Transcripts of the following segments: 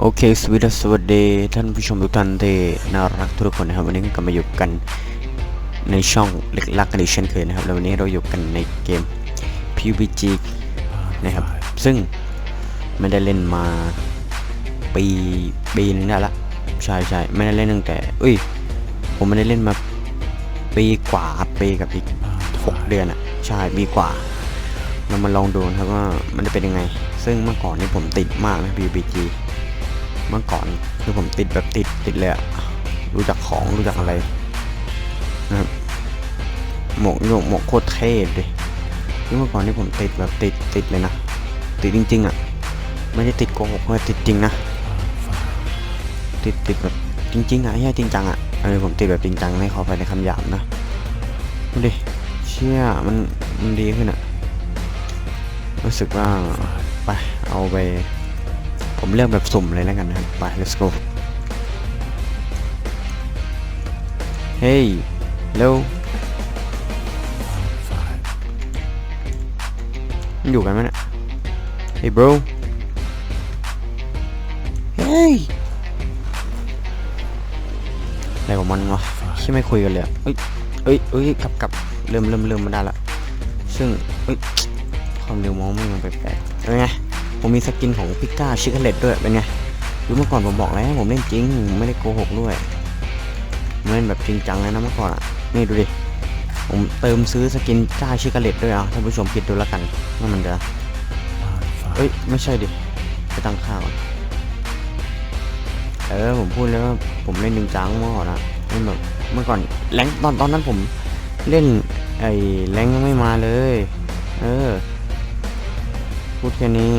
โอเคสวัสดีสวัสดีท่านผู้ชมทุกท่านที่น่ารักทุกคนนะครับ วันนี้ก็กลับมาอยู่กันในช่องเล็กลักกันอีกเช่นเคยนะครับแล้ววันนี้เราอยู่กันในเกม PUBG นะครับ ซึ่งไม่ได้เล่นมาปีปีนึงได้ละใช่ใช่ไม่ได้เล่นตั้งแต่เอ้ยผมไม่ได้เล่นมาปีกว่าปีกับอีกหกเดือนอะใช่ปีกว่าเรามาลองดูนะครับว่ามันจะเป็นยังไง ซึ่งเมื่อก่อนนี่ผมติดมากนะ PUBG มื่อก่อนคือผมติดแบบติดติดเลยอะรู้จักของรู้จักอะไรนะครับหมวกโยกหมวกโคตรเท่เลยคือเมื่อก่อนนี่ผมติดแบบติดติดเลยนะติดจริง ๆอะไม่ได้ติดโกหกเลยติดจริงนะติดติดแบบจริงๆอะไอ้เหี้ยจริงจังอะเออผมติดแบบจริงจังไม่ขอไปในคำหยาบนะดูดิเชี่ยมันมันดีขึ้นอะรู้สึกว่าไปเอาไป ผมเลือกแบบสุ่มเลยแล้วกันนะครับ ไป let's go เฮ้ยเร็วมันอยู่กันไหมเนี่ยเฮ้ย bro เฮ้ยอะไรของมันวะที่ไม่คุยกันเลยอะเอ้ยเอ้ยเอ้ยกลับกลับเริ่มเริ่มเริ่มมาได้ละซึ่งเอ้ยความเร็วมองไม่มันแปลกๆเป็นไง ผมมีสกินของพิก้าชิคเลตด้วยเป็นไงรู้เมื่อก่อนผมบอกแล้วผมเล่นจริงไม่ได้โกหกด้วยผมเล่นแบบจริงจังเลยนะเมื่อก่อนอะนี่ดูดิผมเติมซื้อสกินก้าชิคเลตด้วยอะท่านผู้ชมคิดดูแล้วกันว่ามันจะเอ้ยไม่ใช่ดิไปตั้งค่าก่อนเออผมพูดแล้วว่าผมเล่นจริงจังเมื่อก่อนอะเล่นแบบเมื่อก่อนแรงตอนตอนนั้นผมเล่นไอ้แรงยังไม่มาเลย เออพูดแค่นี้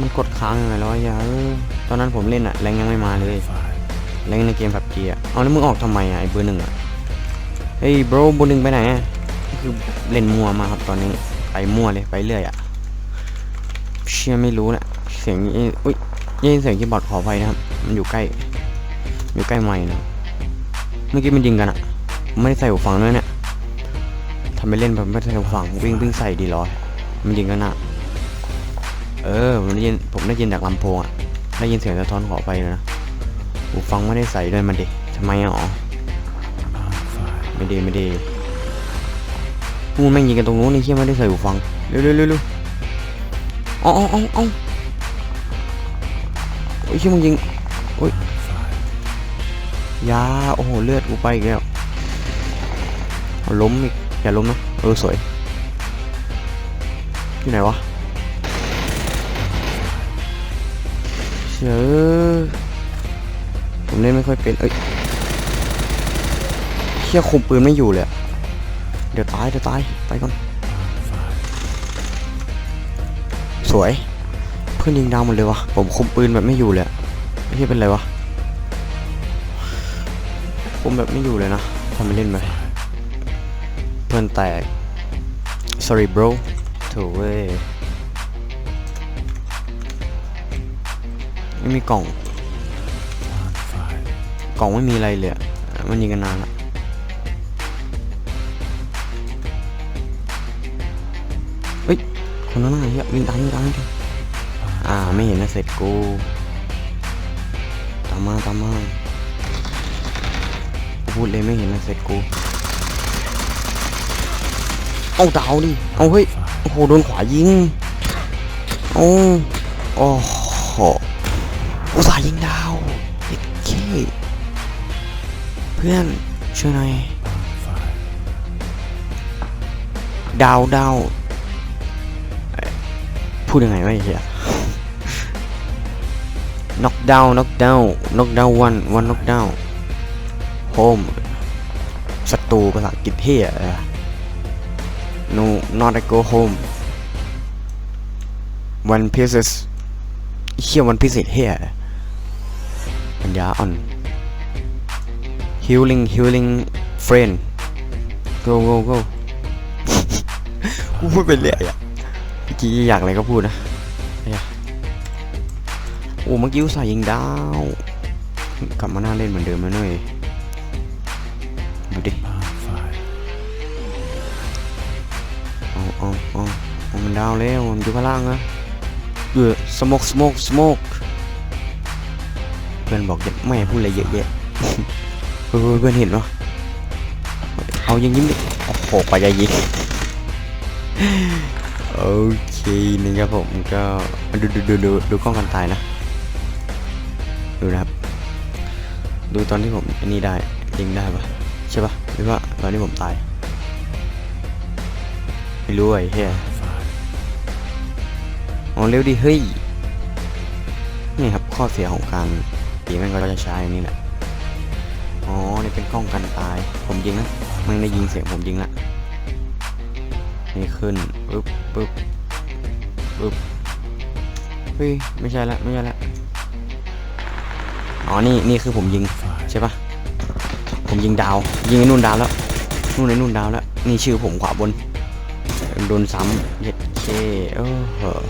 มันกดค้างยังไงแล้วยาตอนนั้นผมเล่นอะแรงยังไม่มาเลยแรงในเกมแบบจีอะเอาแล้วมึงออกทำไมอะไอเบอร์หนึ่งอะเฮ้ยโบรเบอร์หนึ่งไปไหนอะคือเล่นมัวมาครับตอนนี้ไปมั่วเลยไปเรื่อยอะเชื่อไม่รู้นะเสียงนี้อุ้ยยินเสียงคีย์บอร์ดขอไฟนะครับ มันอยู่ใกล้ อยู่ใกล้ไมค์นะ เมื่อกี้มันยิงกันอะไม่ได้ใส่หูฟังด้วยเนี่ยทำไปเล่นแบบไม่ได้ฟังวิ่งวิ่งใส่ดีร้อยมันยิงกันอะ เออผมได้ยินผมได้ยินจากลำโพงอะได้ยินเสียงสะท้อนขอไปเลยนะหูฟังไม่ได้ใส่ด้วยมันดิทำไมอะอ๋อไม่ดีไม่ดีมูแม่งยิงกันตรงนู้นนี่เชี่ยไม่ได้ใส่หูฟังเร็วเร็วเร็วเร็วอ๋ออ๋ออ๋ออ๋อโอ้ยเชี่ยมึงยิงโอ้ยยาโอ้โหเลือดกูไปอีกแล้วเอาล้มอีกอย่าล้มนะเออสวยที่ไหนวะ เชอผมเล่นไม่ค่อยเป็น เอ้ยเชี่ยคุมปืนไม่อยู่เลย เดี๋ยวตาย เดี๋ยวตาย ไปก่อน สวย เพื่อนยิงดาวหมดเลยวะ ผมคุมปืนแบบไม่อยู่เลยไม่ใช่เป็นไรวะ คุมแบบไม่อยู่เลยนะทำไมเล่นไป เพื่อนแตก sorry bro ถูเว้ย ไม่มีกล่อง กล่องไม่มีอะไรเลยมันยิงกันนานละเฮ้ย คนนั้นอะไรเฮียวิ่งตามวิ่งตามวิ่งตามอ่า ไม่เห็นนะเสร็จกู ตามมาตามมาพูดเลยไม่เห็นนะเสร็จกู เอาดาวดิ เอาเฮ้ย โอ้โห โดนขวายิง โอ้โอ้โห อุตส่าห์ยิงดาวเด็กเคเพื่อนช่วยหน่อย ดาวดาวพูดยังไงไม่เหี้ยน็อกดาวน็อกดาวน็อกดาววันวันน็อกดาวโฮมศัตรูภาษาอังกฤษเฮียนูนอตโกโฮมวันพีเซสเฮียวันพิเศษเฮีย ปัญญาอ่อน healing healing friend go go go กูพูดไปเรื่อยอะเมื่อกี้อยากอะไรก็พูดนะโอ้เมื่อกี้อุตส่าห์ยิงดาว กลับมาหน้าเล่นเหมือนเดิมแล้วเนยดูดิเอาเอาเอาเอามันดาวแล้วมันอยู่ข้างล่างนะเออสโมกสโมกสโมก เพื่อนบอกอย่าไม่ให้พูดอะไรเยอะแยะเฮ้ยเพื่อนเห็นปะเอายิงยิ้มดิโอ้โหไปจะยิงโอเคนะครับผมก็ดูดูดูดูดูกล้องกันตายนะ ดูนะครับ ดูตอนที่ผมอันนี้ได้ยิงได้ปะใช่ปะหรือว่าตอนที่ผมตายไม่รู้ไอ้เหี้ยอ๋อเร็วดิเฮ้ยนี่ครับข้อเสียของการ ตีแม่งก็จะใช้อันนี้แหละ อ๋อ นี่เป็นกล้องกันตาย ผมยิงนะมันได้ยิงเสียงผมยิงละนี่ขึ้นปึ๊บปึ๊บปึ๊บเฮ้ย ไม่ใช่ละไม่ใช่ละอ๋อ นี่ นี่คือผมยิง ใช่ปะผมยิงดาว ยิงไอ้นู่นดาวแล้ว นู่นไอ้นู่นดาวแล้ว นี่ชื่อผมขวาบน โดนซ้ำเย็ดเคเออ